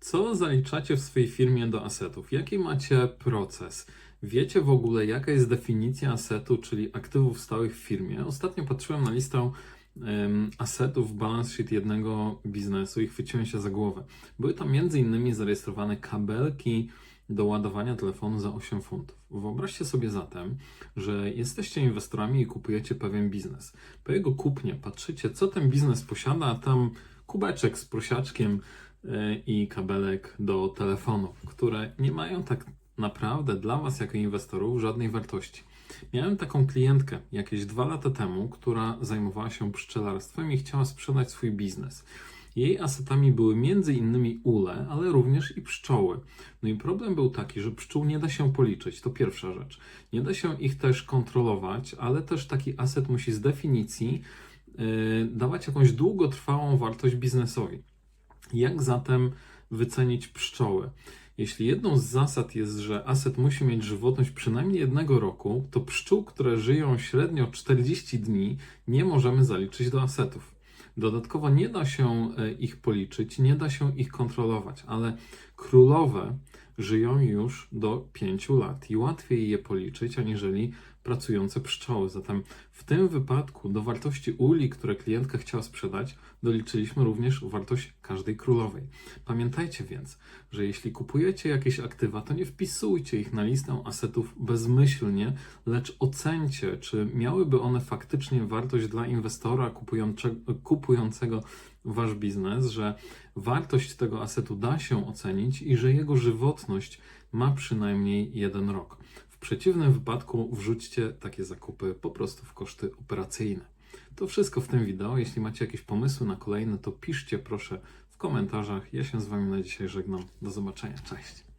Co zaliczacie w swojej firmie do asetów? Jaki macie proces? Wiecie w ogóle, jaka jest definicja asetu, czyli aktywów stałych w firmie? Ostatnio patrzyłem na listę em, asetów w balance sheet jednego biznesu i chwyciłem się za głowę. Były tam m.in. zarejestrowane kabelki do ładowania telefonu za 8 funtów. Wyobraźcie sobie zatem, że jesteście inwestorami i kupujecie pewien biznes. Po jego kupnie patrzycie, co ten biznes posiada, a tam kubeczek z prosiaczkiem i kabelek do telefonów, które nie mają tak naprawdę dla Was jako inwestorów żadnej wartości. Miałem taką klientkę jakieś dwa lata temu, która zajmowała się pszczelarstwem i chciała sprzedać swój biznes. Jej asetami były innymi ule, ale również i pszczoły. No i problem był taki, że pszczół nie da się policzyć, to pierwsza rzecz. Nie da się ich też kontrolować, ale też taki aset musi z definicji yy, dawać jakąś długotrwałą wartość biznesowi. Jak zatem wycenić pszczoły? Jeśli jedną z zasad jest, że aset musi mieć żywotność przynajmniej jednego roku, to pszczół, które żyją średnio 40 dni, nie możemy zaliczyć do asetów. Dodatkowo nie da się e, ich policzyć, nie da się ich kontrolować, ale królowe żyją już do 5 lat i łatwiej je policzyć aniżeli pracujące pszczoły. Zatem w tym wypadku do wartości uli, które klientka chciała sprzedać, doliczyliśmy również wartość każdej królowej. Pamiętajcie więc, że jeśli kupujecie jakieś aktywa, to nie wpisujcie ich na listę asetów bezmyślnie, lecz ocencie, czy miałyby one faktycznie wartość dla inwestora kupujące- kupującego wasz biznes, że wartość tego asetu da się ocenić i że jego żywotność ma przynajmniej jeden rok. W przeciwnym wypadku wrzućcie takie zakupy po prostu w koszty operacyjne. To wszystko w tym wideo. Jeśli macie jakieś pomysły na kolejne, to piszcie proszę w komentarzach. Ja się z Wami na dzisiaj żegnam. Do zobaczenia. Cześć.